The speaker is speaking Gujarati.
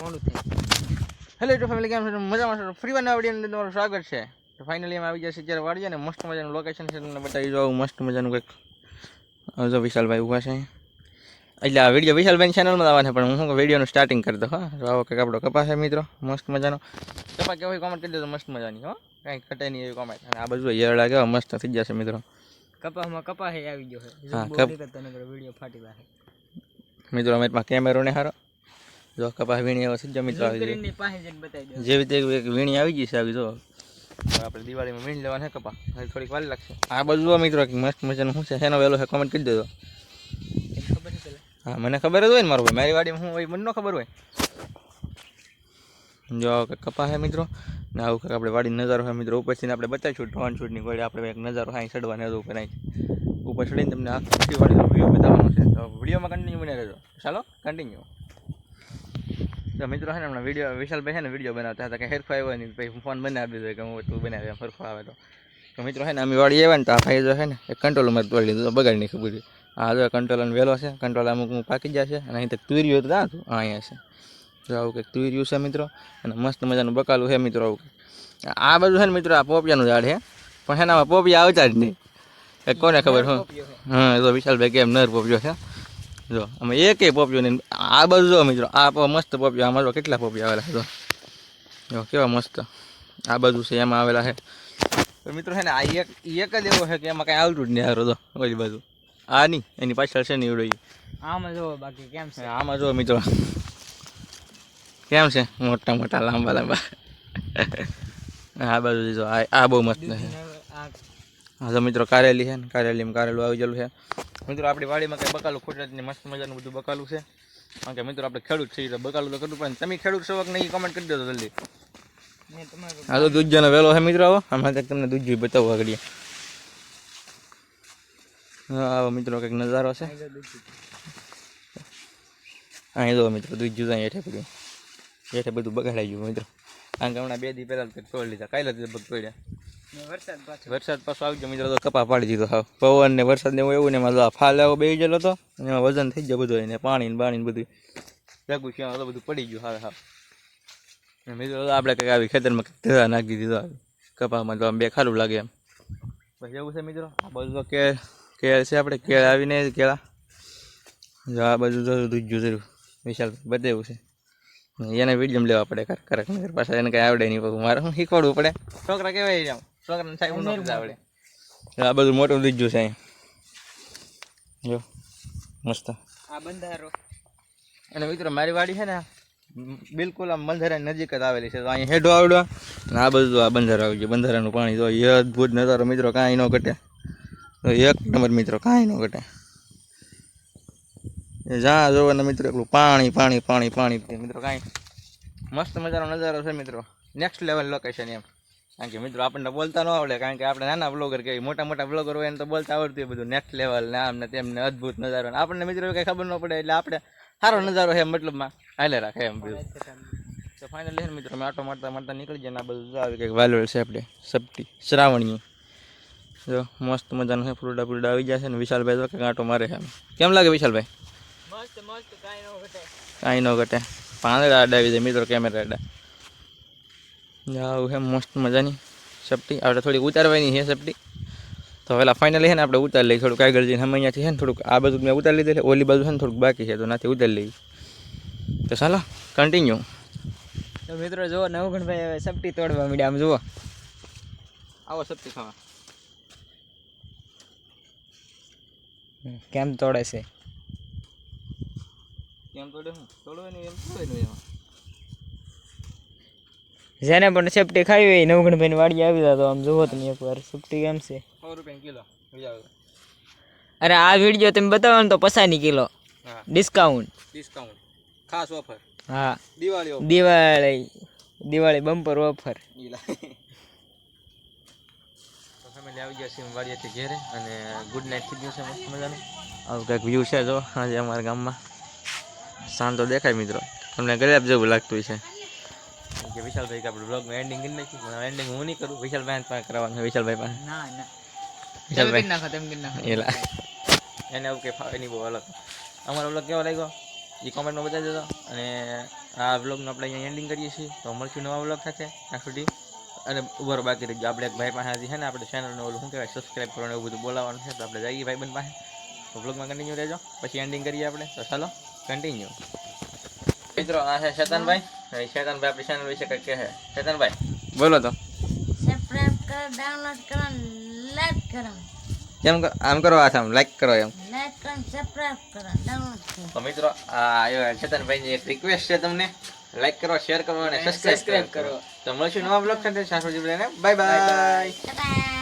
મોડું થઈ હેલો ટુ ફેમિલી કેમ છો? મજામાં છો? ફ્રી વાર આવડી અંદર તમારું સ્વાગત છે. તો ફાઇનલી અમે આવી જશે જ્યારે વાડીએ ને મસ્ત મજાનું લોકેશન છે તમને બતાવી જો આવું મસ્ત મજાનું કંઈક જો વિશાલભાઈ ઊભા છે. એટલે આ વીડિયો વિશાલભાઈ ચેનલમાં આવવાના પણ હું વિડીયોનું સ્ટાર્ટિંગ કરતો હા. તો આવો કંઈક આપણો કપા છે મિત્રો. મસ્ત મજાનો. કપા કેવો કોમેન્ટ કરી દેજો મસ્ત મજાની હો. કાંઈ ઘટે નહીં એવી કોમેન્ટ અને આ બધું યરડા કેવા મસ્ત થઈ જશે મિત્રો. કપાસમાં કપાસ ય આવી ગયો છે. હા, કપ- વીડિયો ફાટી લાગે મિત્રો અમે કેમેરો ને હારો. જો કપાસ વીણી આવે છે મિત્રો આવી જેવી તે એક વીણી આવી ગઈ છે આવી જો. આપણે દિવાળીમાં વીણી લેવાના છે કપા હજી થોડીક વાર લાગશે. આ બધું મિત્રો કે મસ્ત મજાનું શું છે? એનો વહેલો છે કોમેન્ટ કરી દેજો. હા મને ખબર જ હોય ને મારું ભાઈ. મારી વાડીમાં હું હોય મને ન ખબર હોય. જો કપા છે મિત્રો. ને આવું કંઈક આપણે વાડી નજારો છે મિત્રો. ઉપરથી આપણે બતાવીશું ડ્રોન શૂટની વાડી આપણે એક નજારો હા ચડવાની હતું ઉપર અહીં ઉપર ચડીને તમને આખી વાડીનો વીડિયો બતાવવાનો છે. તો વિડીયોમાં કન્ટિન્યુ બને રહેજો. ચાલો કન્ટિન્યુ તો મિત્રો છે ને હમણાં વીડિયો વિશાલભાઈ છે ને વીડિયો બનાવતા હતા કે હેરખો આવ્યો નહીં ભાઈ ફોન બનાવી દીધો કે હું તું બનાવી એમ હરખો આવે તો. તો મિત્રો છે ને અમે વાળી આવ્યા ને તો આ ભાઈ જો છે ને એ કંટ્રોલ મારે તોડી લીધું બગાડી નહીં ખબર આ જો કંટ્રોલ વહેલો છે કંટ્રોલ અમુક અમુક પાકી જશે અને અહીં તક તુર્યું હતું હતું હા અહીંયા છે. જો આવું કંઈક તુર્યું છે મિત્રો અને મસ્ત મજાનું બકાલું છે મિત્રો આવું આ બધું છે ને મિત્રો આ પોપિયાનું ઝાડ છે પણ એનામાં પોપિયા આવતા જ નહીં. એ કોને ખબર હું? હા એ તો વિશાલભાઈ કેમ નર પોપિયો છે. જો અમે એકેય પોપિયો નહીં આ બાજુ જો મિત્રો આ મસ્ત પોપિયો આમાં જો કેટલા પોપિયા આવેલા છે જો. જો કેવા મસ્ત. આ બધું છે એમાં આવેલા છે. તો મિત્રો છે ને આ એક એક જ એવો છે કે એમાં કાંઈ આવતું જ નહીં હારો તો ઓલી બાજુ. આ નહીં એની પાછળ છે નહીં એવડો આમાં જો બાકી કેમ છે? આમાં જો મિત્રો. કેમ છે? મોટા મોટા લાંબા લાંબા. આ બાજુ જો આ આ બહુ મસ્ત છે. આ હા તો મિત્રો કારેલી છે ને કારેલીમાં કારેલું આવી ગયેલું છે. મિત્રો આપણી વાડીમાં કંઈ બકાલું ખોટાની મસ્ત મજાનું બધું બકાલું છે. કારણ કે મિત્રો આપણે ખેડૂત છીએ તો બકાલું તો કરવું પડે તમે ખેડૂત છો કે નહીં કમેન્ટ કરી દેજો જલ્દી. હા તો દૂધજાનો વેલો છે મિત્રો આવો. હમણાં તમને દૂધ બતાવવા આગળ. હા આવો મિત્રો કંઈક નજારો છે. આગળ અહીં જો મિત્રો દૂધ જુદા હેઠે પડ્યું હેઠે બધું બગાડાઈ ગયું મિત્રો. કારણ કે હમણાં બે દી પહેલાં તોડી લીધા કાલે જ બગ પડ્યા ને વરસાદ પાછો. આવી ગયો, મિત્રો તો કપા પાડી દીધો. હા, પવન ને વરસાદ ને એવું ને એમાં ફાલ એવો બેસી ગયેલો હતો, અને એમાં વજન થઈ ગયો બધું એને, પાણી ને બાણી બધું. ભેગું ક્યાં તો બધું પડી ગયું હાલ હા. મિત્રો આપણે કંઈક આવી ખેતરમાં કંઈક નાખી દીધો કપામાં તો આમ બે ખારું લાગે એમ. પછી એવું છે મિત્રો, આ બધું તો કેળ કેળ છે આપણે, કેળ આવીને કેળા. જો આ બધું તો જરૂર વિશાલ એવું છે. એને વિડીયમ લેવા પડે કર કરક નગર પાછા એને કાંઈ આવડે નહીં, મારે શું શીખવાડવું પડે? છોકરા કેવાય જાવ છોકરાને સાહેબ નો આવડે. આ બધું મોટું દીજું છે અહીં. જો મસ્ત. આ બંધારો. અને મિત્રો મારી વાડી છે ને બિલકુલ આમ બંધારાની નજીક જ આવેલી છે. તો અહીંયા હેડો આવડો. અને આ બધું આ બંધારો આવી ગયો. બંધારાનું પાણી તો એ અદભુત નજારો મિત્રો કાંઈ ન ઘટે. તો એક નંબર મિત્રો કાંઈ ન ઘટે. જ્યાં જોવો ને મિત્રો એટલું પાણી પાણી પાણી પાણી. મિત્રો કાંઈ મસ્ત મજાનો નજારો છે મિત્રો. નેક્સ્ટ લેવલ લોકેશન એમ. કારણ કે મિત્રો આપણને બોલતા ન આવડે કારણ કે આપણે નાના બ્લોગર કે મોટા મોટા બ્લોગર હોય એને તો બોલતા આવડતું હોય બધું નેક્સ્ટ લેવલ ને આમ તેમને અદ્ભુત નજારો આપણને મિત્રો કંઈ ખબર ન પડે એટલે આપણે સારો નજારો છે મતલબમાં. હાલે રાખે એમ બધું. તો ફાઇનલી મિત્રો અમે આટો મારતા મારતા નીકળી જાય ને આ બધું. આવે કંઈક વાલોળ છે આપણે સપ્તી શ્રાવણીઓ જો મસ્ત મજાનું છે ફૂલડા ફૂલડા આવી જાય છે ને. વિશાલભાઈ તો કંઈક આટો મારે છે કેમ લાગે વિશાલભાઈ? મસ્ત મસ્ત કાંઈ ન ઘટે. કાંઈ ન ઘટે. પાંદડા અડાવી જાય મિત્રો કેમેરા અડા આવું છે મસ્ત મજાની સેફટી આપણે થોડીક ઉતારવાની છે સેફટી તો પેલા ફાઇનલી છે ને આપણે ઉતારી લઈએ. થોડુંક આગળ જઈને અમે અહીંયાથી છે ને થોડુંક આ બાજુ મેં ઉતારી લીધેલી ઓલી બાજુ છે ને થોડુંક બાકી છે તો નાથી ઉતારી લઈએ. તો ચાલો કન્ટિન્યુ તો મિત્રો જુઓ નવગણભાઈ હવે સપટી તોડવા માંડ્યા. આમ જુઓ. આવો સપટી ખાવા. કેમ તોડે છે? કેમ તોડે હું? તોડવાનું એમ તોડવાનું એમાં? જેને પણ સેફટી ખાવી હોય નવગણભાઈ વાડી આવી જતો તો આમ જુઓ તમે એકવાર. સેફટી કેમ છે? સો રૂપિયા કિલો. અરે આ વીડિયો તમે બતાવો ને તો પસાની કિલો. ડિસ્કાઉન્ટ ડિસ્કાઉન્ટ ખાસ ઓફર હા. Diwali Diwali. Diwali bumper offer family આવી ગયા છે વાડીએથી ઘેરે અને ગુડ નાઇટ થઈ ગયું છે મસ્ત મજાનું. આવું કંઈક વ્યૂ છે જો આજે અમારા ગામમાં. સાંજ તો દેખાય મિત્રો. તમને ગરેબ જેવું લાગતું છે કેમ કે વિશાલભાઈ કે આપણે બ્લોગનું એન્ડિંગ કરી નાખ્યું એન્ડિંગ હું નહીં કરું. વિશાલભાઈ પાસે કરવાનું છે. વિશાલભાઈ પાસે. ના ના. વિશાલભાઈ. નાખો તેમ કરી નાખો. એલા. એને કંઈ ફાવે નહીં બહુ અલગ. અમારો બ્લોગ કેવો લાગ્યો? એ કોમેન્ટમાં બતાવી દેજો. અને આ બ્લોગનું આપણે અહીંયા એન્ડિંગ કરીએ છીએ. તો મળશું નવા બ્લોગ સાથે. ત્યાં સુધી. અને ઉભરો બાકી રહી ગયો આપણે એક ભાઈ પાસેથી છે ને આપણે ચેનલનું ઓલું શું કહેવાય? સબસ્ક્રાઈબ કરવાનું એવું બધું બોલાવવાનું છે. તો આપણે જઈએ ભાઈબંધ પાસે. તો બ્લોગમાં કન્ટિન્યુ રહેજો. પછી એન્ડિંગ કરીએ આપણે. તો ચાલો કન્ટિન્યુ મિત્રો આ છે શેતાનભાઈ. શેતાનભાઈ આપણી ચેનલ વિશે કંઈક કહે શેતાનભાઈ બોલો તો સબસ્ક્રાઇબ કરો ડાઉનલોડ કરો લાઈક કરો કેમ આમ કરો આ આમ લાઈક કરો એમ લાઈક કરો સબસ્ક્રાઇબ કરો ડાઉનલોડ કરો તો મિત્રો આ ચેતનભાઈની એક રિક્વેસ્ટ છે તમને। લાઈક કરો શેર કરો અને સબસ્ક્રાઇબ કરો. તો મળશું નવા બ્લોગ સાથે સાસુ બાય બાય બાય